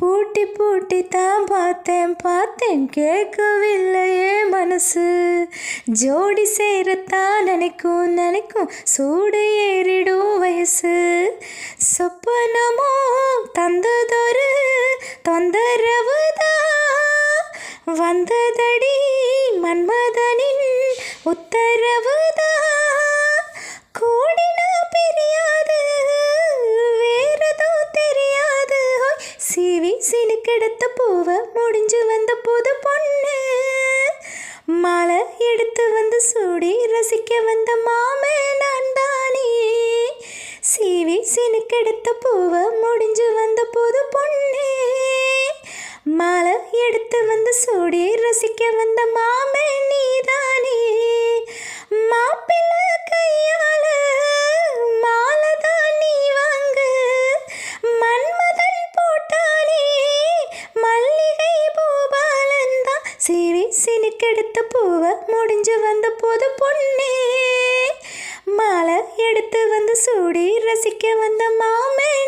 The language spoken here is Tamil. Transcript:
பூட்டி பூட்டி தான் பார்த்தேன். பார்த்தேன் கேட்கவில்லையே மனசு. ஜோடி சேரத்தான் நினைக்கும் நினைக்கும் சூடு ஏறிடும் வயசு. சொப்பனமோ தந்ததொரு தொந்தரவுதான். வந்ததடி மன்மதனின் உத்தர எடுத்த பூவை முடிஞ்சு வந்த புது பொண்ணு. மழை எடுத்து வந்து சூடி ரசிக்க வந்த மாமே நான் தானே சீவி சினுக்கெடுத்த பூவை முடிஞ்சு வந்த புது பொண்ணு. மாலை எடுத்து வந்து சூடி ரசிக்க வந்த மாமே நீதானே. சினுக்கெடுத்த பூவை முடிஞ்சு வந்த போது பொண்ணே. மாலை எடுத்து வந்து சூடி ரசிக்க வந்த மாமே.